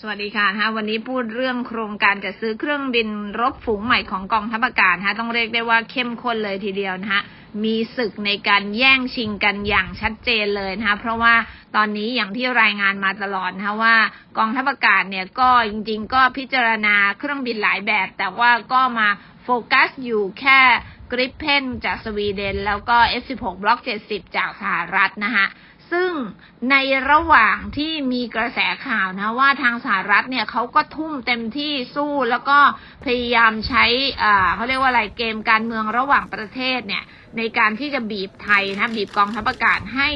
สวัสดีค่ะนะวันนี้พูดเรื่องโครงการจัดซื้อเครื่องบินรบฝูงใหม่ของกองทัพอากาศนะต้องเรียกได้ว่าเข้มข้นเลยทีเดียวนะคะมีศึกในการแย่งชิงกันอย่างชัดเจนเลยนะคะเพราะว่าตอนนี้อย่างที่รายงานมาตลอดนะคะว่ากองทัพอากาศเนี่ยก็จริง ๆ ก็พิจารณาเครื่องบินหลายแบบ แต่ว่าก็มาโฟกัสอยู่แค่กริปเพนจากสวีเดน แล้วก็ F16 Block 70 จากสหรัฐนะคะ ซึ่งในระหว่างที่มีกระแสข่าวนะว่าทางสหรัฐเนี่ยเขาก็ทุ่มเต็มที่สู้แล้วก็พยายามใช้อ่าเขาเรียกว่าอะไรเกมการเมืองระหว่างประเทศเนี่ยในการที่จะบีบไทยนะบีบกองทัพอากาศให้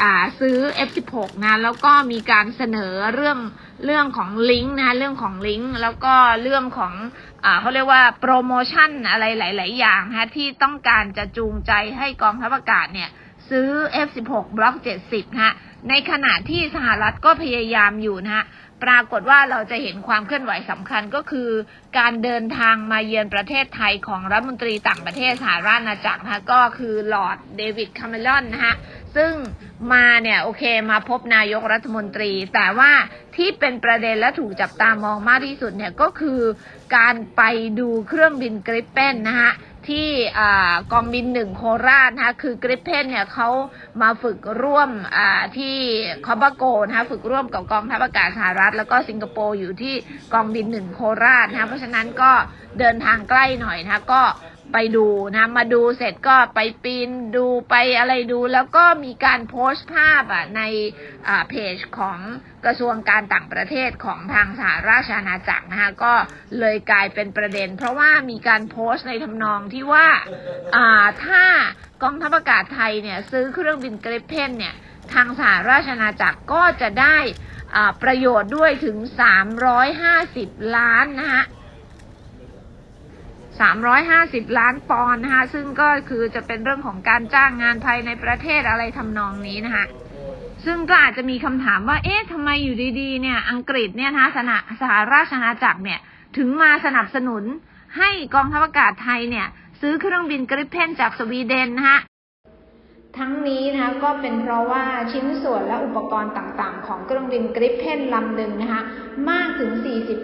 อ่าซื้อ F16 นะแล้วก็มีการเสนอเรื่องเรื่องของลิงก์นะเรื่องของลิงก์แล้วก็เรื่องของอ่าเขาเรียกว่าโปรโมชั่นอะไรหลาย ๆ อย่างนะที่ต้องการจะจูงใจให้กองทัพอากาศเนี่ย ซื้อ F16 บล็อก 70ฮะในขณะที่สหรัฐก็พยายามอยู่นะฮะปรากฏว่าเราจะเห็นความเคลื่อนไหวสำคัญก็คือ การเดินทางมาเยือนประเทศไทยของรัฐมนตรีต่างประเทศสหราชอาณาจักรนะก็คือลอร์ดเดวิดคาเมรอนนะฮะซึ่งมาเนี่ยโอเคมาพบนายกรัฐมนตรี แต่ว่าที่เป็นประเด็นและถูกจับตามองมากที่สุดเนี่ยก็คือการไปดูเครื่องบินกริปเปนนะฮะ ที่กองบินหนึ่งโคราชนะคะคือกริปเพนเนี่ยเขามาฝึกร่วมที่คอบบาโกนะคะฝึกร่วมกับกองทัพอากาศสหรัฐ แล้วก็สิงคโปร์อยู่ที่กองบินหนึ่งโคราชนะคะเพราะฉะนั้นก็ เดินทางใกล้หน่อยนะคะก็ไปดูนะมาดูเสร็จก็ไปปีนดูไปอะไรดู แล้วก็มีการโพสต์ภาพอะในเพจของกระทรวงการต่างประเทศของทางสหราชอาณาจักรนะคะก็เลยกลายเป็นประเด็น เพราะว่ามีการโพสต์ในทำนองที่ว่าถ้ากองทัพอากาศไทยเนี่ยซื้อเครื่องบินเกรเพนเนี่ยทางสหราชอาณาจักรก็จะได้ประโยชน์ด้วยถึง 350 ล้านนะคะ 350 ล้านปอนด์นะคะซึ่งก็คือจะเป็นเรื่องของการจ้างงานภายในประเทศอะไรทำนองนี้นะคะซึ่งก็อาจจะมีคำถามว่า เอ๊ะทำไมอยู่ดีๆ เนี่ย อังกฤษเนี่ยนะสนะสหราชอาณาจักรเนี่ย ถึงมาสนับสนุนให้กองทัพอากาศไทยเนี่ย ซื้อเครื่องบินกริปเพนจากสวีเดนนะคะ ทั้งนี้นะคะก็เป็นเพราะว่าชิ้นส่วนและอุปกรณ์ต่างๆ ของเครื่องบินกริปเพนลำหนึ่งนะคะมากถึง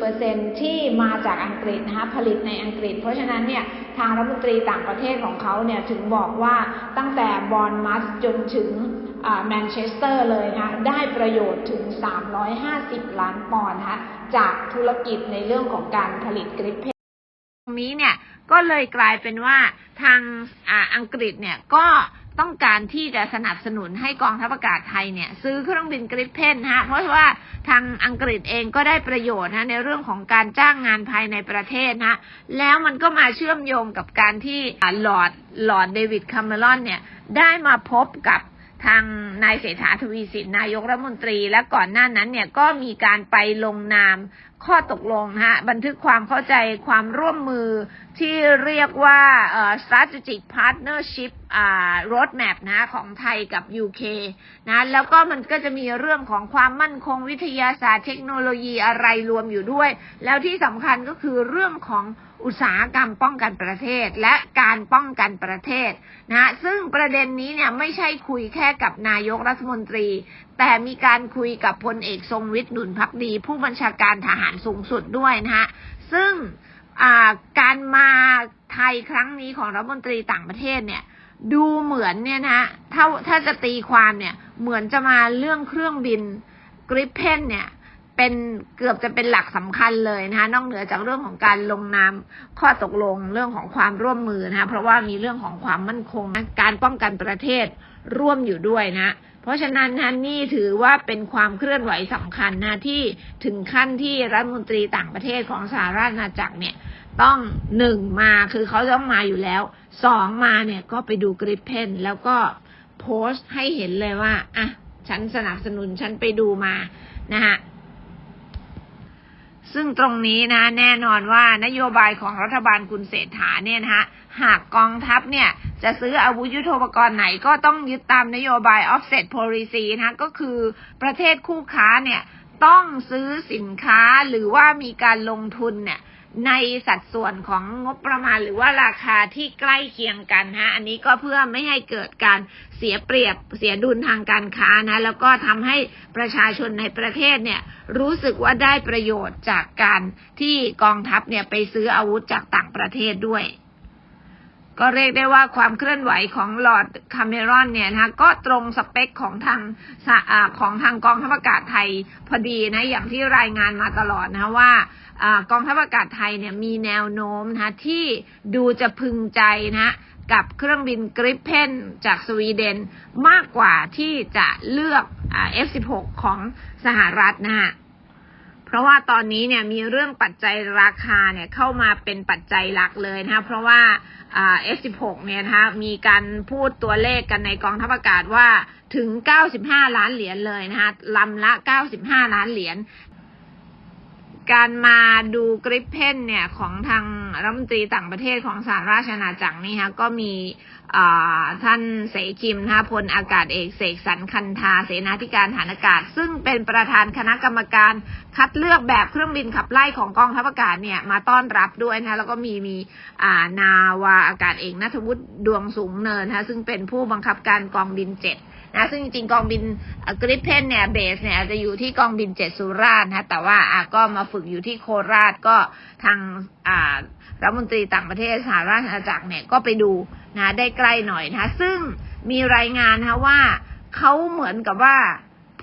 40%ที่มาจากอังกฤษนะคะผลิตในอังกฤษ เพราะฉะนั้นเนี่ยทางรัฐมนตรีต่างประเทศของเขาเนี่ยถึงบอกว่าตั้งแต่บอลมัสจนถึงแมนเชสเตอร์เลยนะคะได้ประโยชน์ถึง 350 ล้านปอนด์นะคะจากธุรกิจในเรื่องของการผลิตกริปเพนตรงนี้เนี่ยก็เลยกลายเป็นว่าทางออังกฤษเนี่ยก็ ต้องการที่จะสนับสนุนให้กองทัพอากาศไทยเนี่ย ซื้อเครื่องบินกริปเพนฮะเพราะว่าทางอังกฤษเองก็ได้ประโยชน์นะในเรื่องของการจ้างงานภายในประเทศนะแล้วมันก็มาเชื่อมโยงกับการที่หลอดหลอดเดวิดคาเมรอนเนี่ยได้มาพบกับทางนายเศรษฐาทวีสินนายกรัฐมนตรี และก่อนหน้านั้นเนี่ยก็มีการไปลงนามข้อตกลงฮะบันทึกความเข้าใจความร่วมมือที่เรียกว่า strategic partnership roadmap นะของไทยกับ UK นะแล้วก็มันก็จะมีเรื่องของความมั่นคงวิทยาศาสตร์เทคโนโลยีอะไรรวมอยู่ด้วย แล้วที่สำคัญก็คือเรื่องของอุตสาหกรรมป้องกันประเทศและการป้องกันประเทศนะซึ่งประเด็นนี้เนี่ยไม่ใช่คุยแค่กับนายกรัฐมนตรี แต่มีการคุยกับพลเอกทรงวิทย์หนุนพักดี ผู้บัญชาการทหารสูงสุดด้วยนะฮะซึ่งการมาไทยครั้งนี้ของรัฐมนตรีต่างประเทศเนี่ย ดูเหมือนเนี่ยนะ ถ้าถ้าจะตีความเนี่ย เหมือนจะมาเรื่องเครื่องบินกริปเพนเนี่ย เป็นเกือบจะเป็นหลักสำคัญเลยนะคะนอกเหนือจากเรื่องของการลงนามข้อตกลงเรื่องของความร่วมมือนะคะเพราะว่ามีเรื่องของความมั่นคงการป้องกันประเทศร่วมอยู่ด้วยนะ เพราะฉะนั้นนะนี่ถือว่าเป็นความเคลื่อนไหวสำคัญนะที่ถึงขั้นที่รัฐมนตรีต่างประเทศของสหราชอาณาจักรเนี่ย ต้องหนึ่งมาคือเขาต้องมาอยู่แล้วสองมาเนี่ยก็ไปดูกริปเพนแล้วก็โพสต์ให้เห็นเลยว่าอะฉันสนับสนุนฉันไปดูมานะฮะซึ่งตรงนี้นะแน่นอนว่านโยบายของรัฐบาลคุณเศรษฐาเนี่ยนะฮะหากกองทัพเนี่ยจะซื้ออาวุธยุโทโธปกรณ์ไหนก็ต้องยึดตามนโยบาย offset policy นะก็คือประเทศคู่ค้าเนี่ยต้องซื้อสินค้าหรือว่ามีการลงทุนเนี่ย ในสัดส่วนของงบประมาณหรือว่าราคาที่ใกล้เคียงกันฮะ อันนี้ก็เพื่อไม่ให้เกิดการเสียเปรียบเสียดุลทางการค้านะ แล้วก็ทำให้ประชาชนในประเทศเนี่ยรู้สึกว่าได้ประโยชน์จากการที่กองทัพเนี่ยไปซื้ออาวุธจากต่างประเทศด้วย ก็เรียกได้ว่าความเคลื่อนไหวของลอร์ดคาเมรอนเนี่ยนะก็ตรงสเปคของทางของทางกองทัพอากาศไทยพอดีนะ อย่างที่รายงานมาตลอดนะว่า อกองทัพอากาศไทยเนี่ยมีแนวโน้มนะคะที่ดูจะพึงใจนะกับเครื่องบินกริปเพนจากสวีเดนมากกว่าที่จะเลือกอ่า F16 ของสหรัฐนะฮะเพราะว่าตอนนี้เนี่ยมีเรื่องปัจจัยราคาเนี่ยเข้ามาเป็นปัจจัยหลักเลยนะคะเพราะว่าอ่า F16 เนี่ยนะคะมีการพูดตัวเลขกันในกองทัพอากาศว่าถึง 95 ล้านเหรียญเลยนะคะลำละ 95 ล้านเหรียญ การมาดูกริปเพนเนี่ยของทางรัฐมนตรีต่างประเทศของสหราชอาณาจักรนี่ฮะก็มีท่านเสคิมนะพลอากาศเอกเสกสรรคันธาเสนาธิการฐานอากาศ ซึ่งเป็นประธานคณะกรรมการคัดเลือกแบบเครื่องบินขับไล่ของกองทัพอากาศเนี่ยมาต้อนรับด้วยนะแล้วก็มีมีนาวาอากาศเอกนัทวุฒิดวงสูงเนินนะคะซึ่งเป็นผู้บังคับการกองบินเจ็ด นะซึ่งจริงๆกองบินกริปเพนเนี่ยเบสเนี่ยอาจจะอยู่ที่กองบินเจ็ดสุราษฎร์นะแต่ว่าอะก็มาฝึกอยู่ที่โคราชก็ทางอ่ารัฐมนตรีต่างประเทศสหราชอาณาจักรเนี่ยก็ไปดูนะได้ใกล้หน่อยนะซึ่งมีรายงานนะว่าเขาเหมือนกับว่า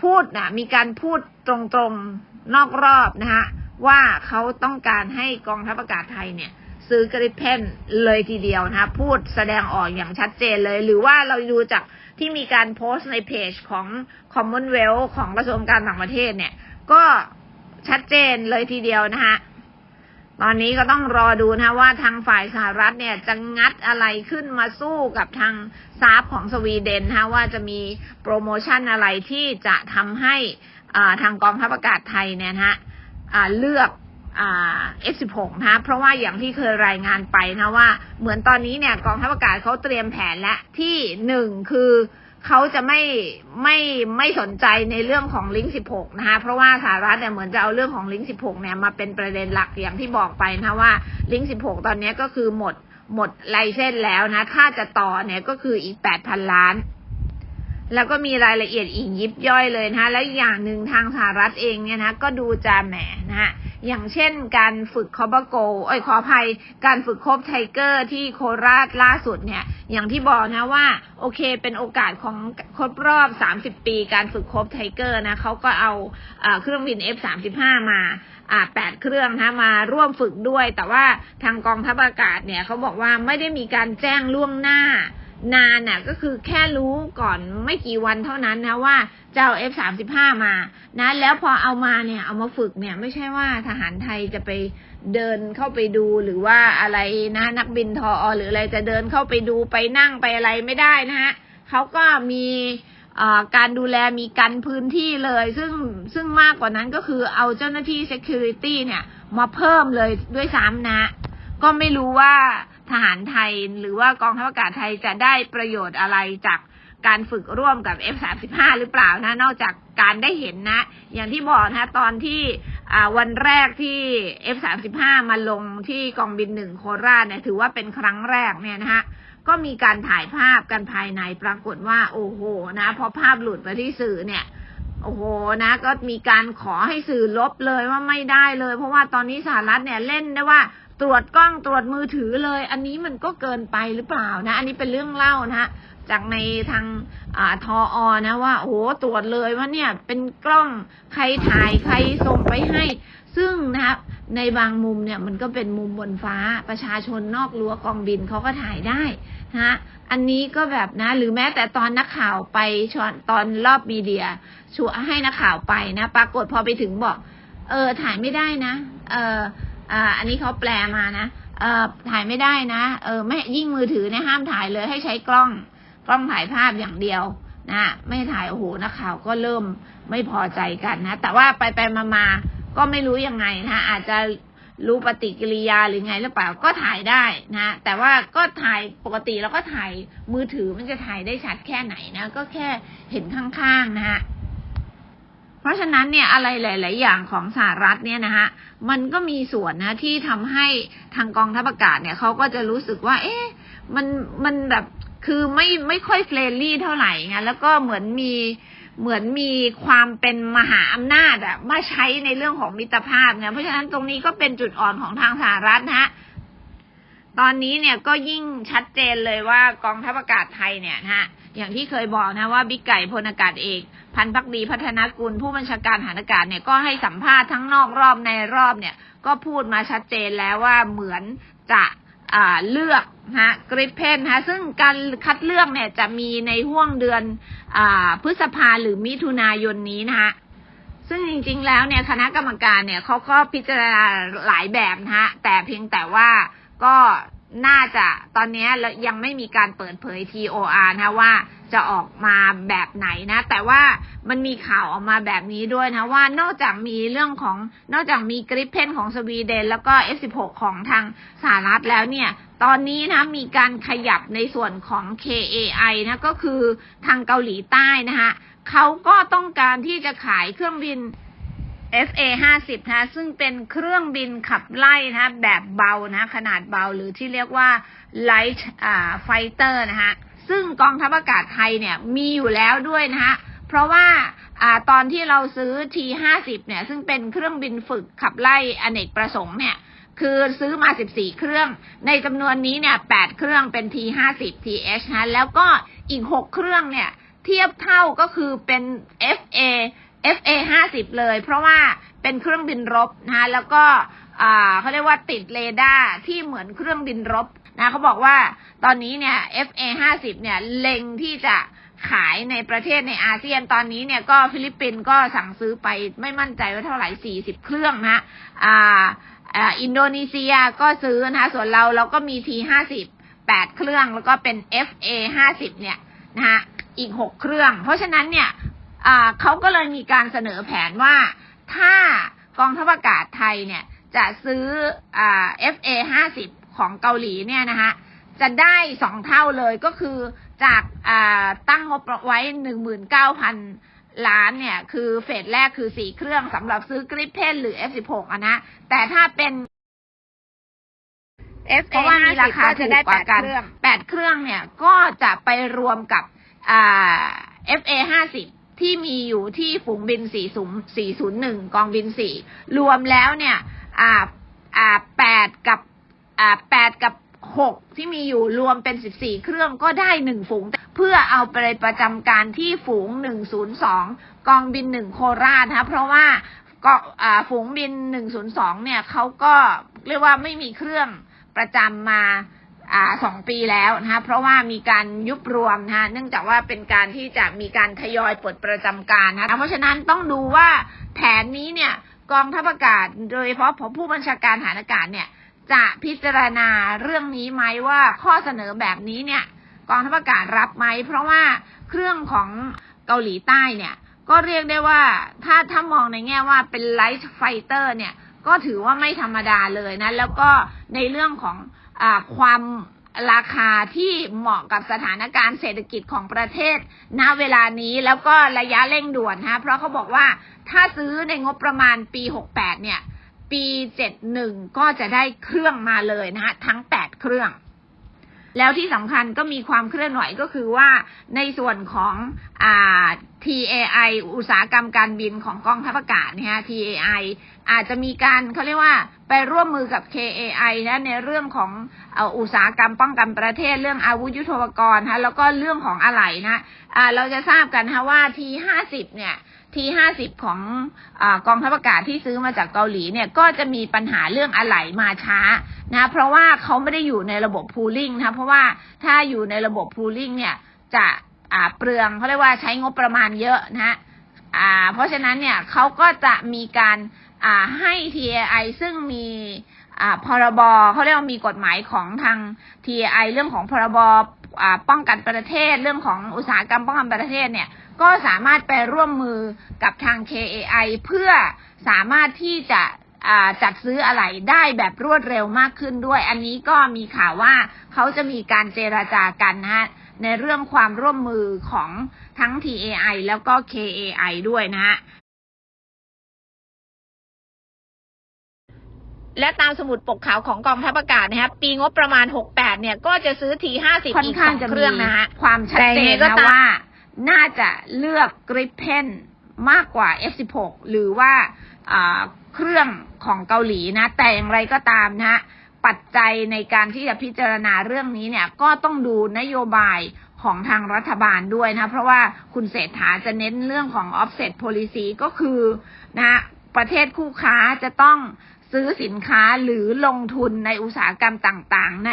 พูดนะมีการพูดตรงๆนอกรอบนะคะว่าเขาต้องการให้กองทัพอากาศไทยเนี่ย ซื้อกริปเพนเลยทีเดียวนะพูดแสดงออกอย่างชัดเจนเลย หรือว่าเราดูจาก ที่มีการโพสต์ในเพจของ Commonwealth ของกระทรวงการต่างประเทศเนี่ย ก็ชัดเจนเลยทีเดียวนะคะตอนนี้ก็ต้องรอดูนะว่าทางฝ่ายสหรัฐเนี่ยจะงัดอะไรขึ้นมาสู้กับทางซาฟของสวีเดนนะว่าจะมีโปรโมชั่นอะไรที่จะทำให้ทางกองทัพอากาศไทยเนี่ยฮะเลือก F16 นะคะเพราะว่าอย่างที่เคยรายงานไปนะว่า เหมือนตอนนี้เนี่ยกองทัพอากาศเขาเตรียมแผนและที่หนึ่งคือเขาจะไม่ไม่ไม่สนใจในเรื่องของลิงก์16 นะคะเพราะว่าสหรัฐเนี่ยเหมือนจะเอาเรื่องของลิงก์16 เนี่ยมาเป็นประเด็นหลักอย่างที่บอกไปนะว่าลิงก์16 ตอนนี้ก็คือหมดหมดไลเซนแล้วนะ ถ้าจะต่อเนี่ยก็คืออีก 8,000 ล้าน แล้วก็มีรายละเอียดอีกยิบย่อยเลยนะคะแล้วอย่างหนึ่งทางสหรัฐเองเนี่ยนะก็ดูจะแหมนะฮะ อย่างเช่นการฝึกคอบโกเอ้ยขออภัยการฝึกโคบไทเกอร์ที่โคราชล่าสุดเนี่ย อย่างที่บอกนะว่า โอเคเป็นโอกาสของครบรอบ 30 ปีการฝึกโคบไทเกอร์นะเขาก็เอาเอ่อเครื่องบิน F35 มาอ่าแปดเครื่องนะมาร่วมฝึกด้วย แต่ว่าทางกองทัพอากาศเนี่ยเขาบอกว่าไม่ได้มีการแจ้งล่วงหน้า นานน่ะก็คือแค่รู้ก่อนไม่กี่วันเท่านั้นนะว่าจะเอา F35 มานะแล้วพอเอามาเนี่ยเอามาฝึกเนี่ยไม่ใช่ว่าทหารไทยจะไปเดินเข้าไปดูหรือว่าอะไรนะนักบินทออหรืออะไรจะเดินเข้าไปดูไปนั่งไปอะไรไม่ได้นะฮะเขาก็มีอ่อการดูแลมีกันพื้นที่เลย ซึ่งซึ่งมากกว่านั้นก็คือเอาเจ้าหน้าที่ security เนี่ยมาเพิ่มเลยด้วยซ้ำนะ ก็ไม่รู้ว่า ทหารไทยหรือว่ากองทัพอากาศไทยจะได้ประโยชน์อะไรจากการฝึกร่วมกับ F35 หรือเปล่านะ นอกจากการได้เห็นนะ อย่างที่บอกนะตอนที่วันแรกที่ F35 มาลงที่กองบินหนึ่งโคราชเนี่ยถือว่าเป็นครั้งแรกเนี่ยนะฮะก็มีการถ่ายภาพกันภายในปรากฏว่า โอ้โหนะพอภาพหลุดไปที่สื่อเนี่ยโอ้โหนะ ก็มีการขอให้สื่อลบเลยว่าไม่ได้เลย เพราะว่าตอนนี้สหรัฐเนี่ยเล่นได้ว่า ตรวจกล้องตรวจมือถือเลย อันนี้มันก็เกินไปหรือเปล่านะ อันนี้เป็นเรื่องเล่านะฮะจากในทางอทออนะว่าโอ้โหตรวจเลยว่าเนี่ยเป็นกล้องใครถ่ายใครส่งไปให้ ซึ่งนะครับในบางมุมเนี่ยมันก็เป็นมุมบนฟ้าประชาชนนอกรั้วกองบินเขาก็ถ่ายได้นะฮะอันนี้ก็แบบนะ หรือแม้แต่ตอนนักข่าวไปชอนตอนรอบมีเดียชวนให้นักข่าวไปนะ ปรากฏพอไปถึงบอก เออถ่ายไม่ได้นะ เออ อ่าอันนี้เขาแปลมานะเออถ่ายไม่ได้นะ เออไม่ยิ่งมือถือเนี่ยห้ามถ่ายเลยให้ใช้กล้องกล้องถ่ายภาพอย่างเดียวนะไม่ถ่ายโอ้โหนักข่าวก็เริ่มไม่พอใจกันนะ แต่ว่าไปไปมามาก็ไม่รู้ยังไงนะอาจจะรู้ปฏิกิริยาหรือไงหรือเปล่าก็ถ่ายได้นะ แต่ว่าก็ถ่ายปกติแล้วก็ถ่ายมือถือมันจะถ่ายได้ชัดแค่ไหนนะ ก็แค่เห็นข้างๆนะฮะ เพราะฉะนั้นเนี่ยอะไรหลาย ๆ อย่างของสหรัฐเนี่ยนะฮะมันก็มีส่วนนะที่ทำให้ทางกองทัพอากาศเนี่ยเขาก็จะรู้สึกว่า เอ๊ะมันมันแบบคือไม่ไม่ค่อยเฟรนลี่เท่าไหร่ไงแล้วก็เหมือนมีเหมือนมีความเป็นมหาอำนาจอะมาใช้ในเรื่องของมิตรภาพไงเพราะฉะนั้นตรงนี้ก็เป็นจุดอ่อนของทางสหรัฐนะฮะตอนนี้เนี่ยก็ยิ่งชัดเจนเลยว่ากองทัพอากาศไทยเนี่ยนะฮะอย่างที่เคยบอกนะว่าบิ๊กไก่พลอากาศเอก พันพักดีพัฒนากุลผู้บัญชาการฐานอากาศเนี่ยก็ให้สัมภาษณ์ทั้งนอกรอบในรอบเนี่ย ก็พูดมาชัดเจนแล้วว่าเหมือนจะเลือกนะกริปเพนนะซึ่งการคัดเลือกเนี่ยจะมีในห่วงเดือนอพฤษภาหรือมิถุนายนนี้นะคะซึ่งจริงๆแล้วเนี่ยคณะกรรมการเนี่ยเขาก็พิจารณาหลายแบบนะฮะแต่เพียงแต่ว่าก็ น่าจะตอนนี้ยังไม่มีการเปิดเผย TOR นะว่าจะออกมาแบบไหนนะ แต่ว่ามันมีข่าวออกมาแบบนี้ด้วยนะว่านอกจากมีเรื่องของนอกจากมีกริปเพนของสวีเดน แล้วก็ F16 ของทางสหรัฐแล้วเนี่ย ตอนนี้นะมีการขยับในส่วนของ KAI นะก็คือทางเกาหลีใต้นะคะเขาก็ต้องการที่จะขายเครื่องบิน FA 50นะซึ่งเป็นเครื่องบินขับไล่นะแบบเบานะขนาดเบาหรือที่เรียกว่า light fighter นะฮะซึ่งกองทัพอากาศไทยเนี่ยมีอยู่แล้วด้วยนะฮะเพราะว่าอตอนที่เราซื้อ T50 เนี่ยซึ่งเป็นเครื่องบินฝึกขับไล่อเนกประสงค์เนี่ยคือซื้อมา 14 เครื่อง ในจำนวนนี้เนี่ย 8 เครื่องเป็น T50 TH นะแล้วก็อีก 6 เครื่องเนี่ย เทียบเท่าก็คือเป็น FA FA 50เลย เพราะว่าเป็นเครื่องบินรบนะแล้วก็เขาเรียกว่าติดเรดาร์ที่เหมือนเครื่องบินรบนะเขาบอกว่าตอนนี้เนี่ย FA 50เนี่ยเล็งที่จะขายในประเทศในอาเซียนตอนนี้เนี่ยก็ฟิลิปปินส์ก็สั่งซื้อไปไม่มั่นใจว่าเท่าไหร่ 40 เครื่องนะอ่าอินโดนีเซียก็ซื้อนะคะส่วนเราเราก็มี T ห้าสิบแปดเครื่องแล้วก็เป็น FA ห้าสิบเนี่ยนะคะอีกหกเครื่อง เพราะฉะนั้นเนี่ย เขาก็เลยมีการเสนอแผนว่าถ้ากองทัพอากาศไทยเนี่ยจะซื้ออ่า FA ห้าสิบของเกาหลีเนี่ยนะคะจะได้สองเท่าเลยก็คือจากอ่าตั้งงบไว้หนึ่งหมื่นเก้าพันล้านเนี่ย คือเฟสแรกคือสี่เครื่องสำหรับซื้อกริปเพนหรือ F16 อะนะ แต่ถ้าเป็น FA เพราะว่ามีราคา50ก็ถูจะกได้กว่ากันแปดเครื่องแปดเครื่องเนี่ย ก็จะไปรวมกับอ่า FA ห้าสิบ ที่มีอยู่ที่ฝูงบิน 401 กองบิน 4 รวมแล้วเนี่ยอ่าอ่าแปดกับอ่าแปดกับหกที่มีอยู่รวมเป็น 14 เครื่องก็ได้หนึ่งฝูง เพื่อเอาไปประจำการที่ฝูง 102 กองบิน1โคราชนะเพราะว่าก็ฝูงบิน 102 เนี่ยเขาก็เรียกว่าไม่มีเครื่องประจำมา สองปีแล้วนะคะเพราะว่ามีการยุบรวมนะคะเนื่องจากว่าเป็นการที่จะมีการทยอยปลดประจำการนะคะเพราะฉะนั้นต้องดูว่าแผนนี้เนี่ยกองทัพอากาศโดยเฉพาะผมผู้บัญชาการฐานอากาศเนี่ยจะพิจารณาเรื่องนี้ไหมว่าข้อเสนอแบบนี้เนี่ยกองทัพอากาศรับไหมเพราะว่าเครื่องของเกาหลีใต้เนี่ยก็เรียกได้ว่าถ้าถ้ามองในแง่ว่าเป็นไลท์ไฟเตอร์เนี่ยก็ถือว่าไม่ธรรมดาเลยนะ แล้วก็ในเรื่องของ ความราคาที่เหมาะกับสถานการณ์เศรษฐกิจของประเทศ ณ เวลานี้แล้วก็ระยะเร่งด่วนฮะเพราะเขาบอกว่าถ้าซื้อในงบประมาณปี 68 เนี่ย ปี 71 ก็จะได้เครื่องมาเลยนะฮะทั้ง 8 เครื่อง แล้วที่สำคัญก็มีความเคลื่อนไหวก็คือว่าในส่วนของอ่า TAI อุตสาหกรรมการบินของกองทัพอากาศนะฮะ TAI อาจจะมีการเขาเรียกว่าไปร่วมมือกับ KAI นะในเรื่องของอุตสาหกรรมป้องกันประเทศเรื่องอาวุธยุทโธปกรณ์ฮะแล้วก็เรื่องของอะไหล่นะเราจะทราบกันฮะว่า T50 เนี่ยทีห้าสิบของอกองทัพอากาศที่ซื้อมาจากเกาหลีเนี่ยก็จะมีปัญหาเรื่องอะไหล่มาช้านะเพราะว่าเขาไม่ได้อยู่ในระบบพูลิ่งนะเพราะว่าถ้าอยู่ในระบบพูลิ่งเนี่ยจะ อ่าเปลืองเขาเรียกว่าใช้งบประมาณเยอะนะฮะอ่าเพราะฉะนั้นเนี่ยเขาก็จะมีการอ่าให้ TAI ซึ่งมีอ่าพรบเขาเรียกว่ามีกฎหมายของทาง TAI เรื่องของพรบอ่าป้องกันประเทศ เรื่องของอุตสาหกรรมป้องกันประเทศเนี่ยก็สามารถไปร่วมมือกับทาง KAI เพื่อสามารถที่จะจัดซื้ออะไหล่ได้แบบรวดเร็วมากขึ้นด้วย อันนี้ก็มีข่าวว่าเขาจะมีการเจราจากันนะฮะ ในเรื่องความร่วมมือของทั้ง TAI แล้วก็ KAI ด้วยนะฮะและตามสมุดปกขาวของกองทัพอากาศนะครับปีงบประมาณ 68 เนี่ย ก็จะซื้อที 50 อีกสองเครื่องนะฮะความชัดเจนนะว่า น่าจะเลือกกริปเพนมากกว่า F16 หรือว่าเครื่องของเกาหลีนะ แต่อย่างไรก็ตามนะฮะ ปัจจัยในการที่จะพิจารณาเรื่องนี้เนี่ยก็ต้องดูนโยบายของทางรัฐบาลด้วยนะ เพราะว่าคุณเศรษฐาจะเน้นเรื่องของ offset policy ก็คือนะประเทศคู่ค้าจะต้องซื้อสินค้าหรือลงทุนในอุตสาหกรรมต่างๆ ใน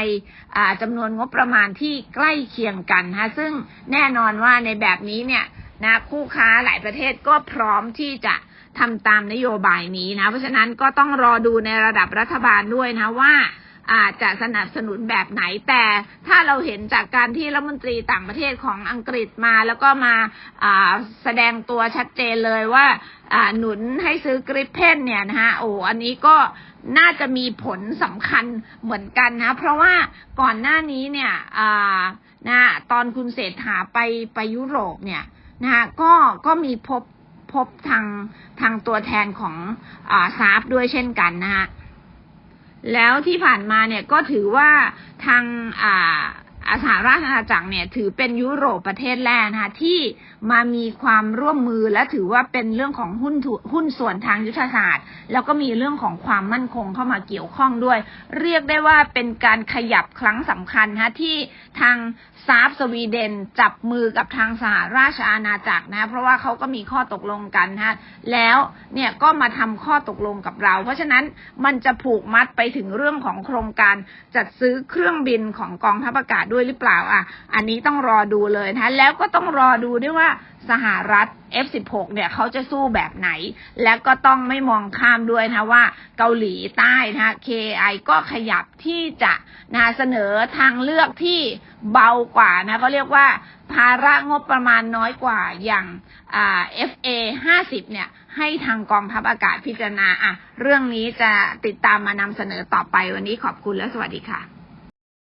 จำนวนงบประมาณที่ใกล้เคียงกันนะซึ่งแน่นอนว่าในแบบนี้เนี่ยนะคู่ค้าหลายประเทศก็พร้อมที่จะทำตามนโยบายนี้นะ เพราะฉะนั้นก็ต้องรอดูในระดับรัฐบาลด้วยนะว่า อาจจะสนับสนุนแบบไหนแต่ถ้าเราเห็นจากการที่รัฐมนตรีต่างประเทศของอังกฤษมา แล้วก็มาาแสดงตัวชัดเจนเลยว่าาหนุนให้ซื้อกริปเพนเนี่ยนะฮะโอ้อันนี้ก็น่าจะมีผลสำคัญเหมือนกันนะ เพราะว่าก่อนหน้านี้เนี่ยอนะตอนคุณเศรษฐาไปไปยุโรปเนี่ยนะฮะก็ก็มีพบพบทางทางตัวแทนของอาซาฟด้วยเช่นกันนะฮะ แล้วที่ผ่านมาเนี่ยก็ถือว่าทางอ่า สหราชอาณาจักรเนี่ยถือเป็นยุโรปประเทศแรกนะคะที่มามีความร่วมมือและถือว่าเป็นเรื่องของหุ้นหุ้นส่วนทางยุทธศาสตร์ แล้วก็มีเรื่องของความมั่นคงเข้ามาเกี่ยวข้องด้วย เรียกได้ว่าเป็นการขยับครั้งสำคัญนะคะที่ทางซาฟสวีเดนจับมือกับทางสหราชอาณาจักรนะเพราะว่าเขาก็มีข้อตกลงกันนะแล้วเนี่ยก็มาทำข้อตกลงกับเรา เพราะฉะนั้นมันจะผูกมัดไปถึงเรื่องของโครงการจัดซื้อเครื่องบินของกองทัพอากาศด้วยหรือเปล่าอะ อันนี้ต้องรอดูเลยนะแล้วก็ต้องรอดูด้วยว่าสหรัฐ F16 เนี่ยเขาจะสู้แบบไหน และก็ต้องไม่มองข้ามด้วยนะว่าเกาหลีใต้นะ KI ก็ขยับที่จะนะเสนอทางเลือกที่เบากว่านะก็เรียกว่าภาระงบประมาณน้อยกว่าอย่างอ่า FA 50 เนี่ย ให้ทางกองทัพอากาศพิจารณาอะ เรื่องนี้จะติดตามมานำเสนอต่อไปวันนี้ขอบคุณและสวัสดีค่ะ